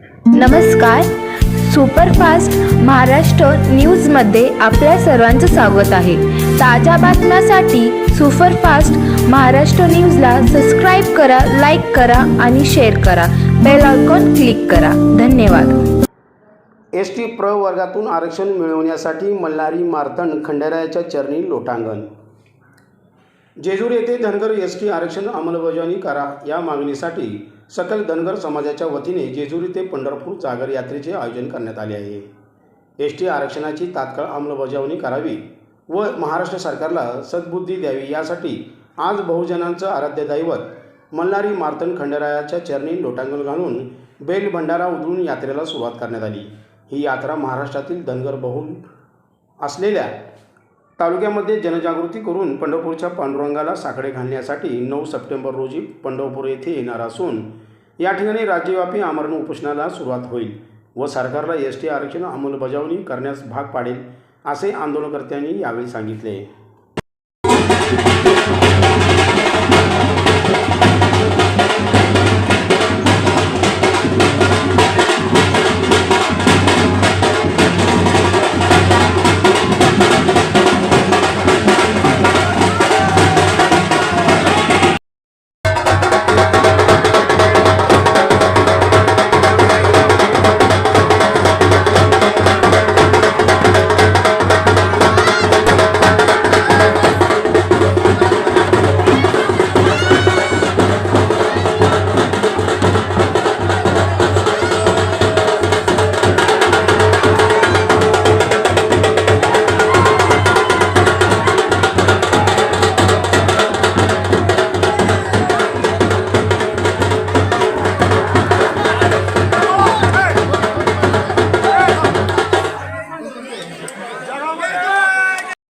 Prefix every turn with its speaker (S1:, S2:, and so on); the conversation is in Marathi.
S1: नमस्कार. सुपरफास्ट महाराष्ट्र न्यूजमध्ये आपल्या सर्वांचं स्वागत आहे. ताज्या बातम्यासाठी सुपरफास्ट महाराष्ट्र न्यूजला सबस्क्राईब करा लाईक करा आणि शेअर करा. बेल आयकॉन क्लिक करा. धन्यवाद.
S2: एस टी प्रवर्गातून आरक्षण मिळवण्यासाठी मल्हारी मार्तंड खंडेरायाच्या चरणी लोटांगण. जेजूर येथे धनगर एस टी आरक्षण अंमलबजावणी करा या मागणीसाठी सकल धनगर समाजाच्या वतीने जेजुरी ते पंढरपूर जागर यात्रेचे आयोजन करण्यात आले आहे. एस टी आरक्षणाची तात्काळ अंमलबजावणी करावी व महाराष्ट्र सरकारला सद्बुद्धी द्यावी यासाठी आज बहुजनांचं आराध्य दैवत मल्हारी मार्तन खंडेरायाच्या चरणी लोटांगण घालून बेल भंडारा उधळून यात्रेला सुरुवात करण्यात आली. ही यात्रा महाराष्ट्रातील धनगर बहुल असलेल्या तालुक्यामध्ये जनजागृती करून पंढरपूरच्या पांडुरंगाला साखळे घालण्यासाठी नऊ सप्टेंबर रोजी पंढरपूर येथे येणार असून या ठिकाणी राज्यव्यापी आमरण उपोषणाला सुरुवात होईल व सरकारला एस टी आरक्षण अंमलबजावणी करण्यास भाग पाडेल असे आंदोलनकर्त्यांनी यावेळी सांगितले.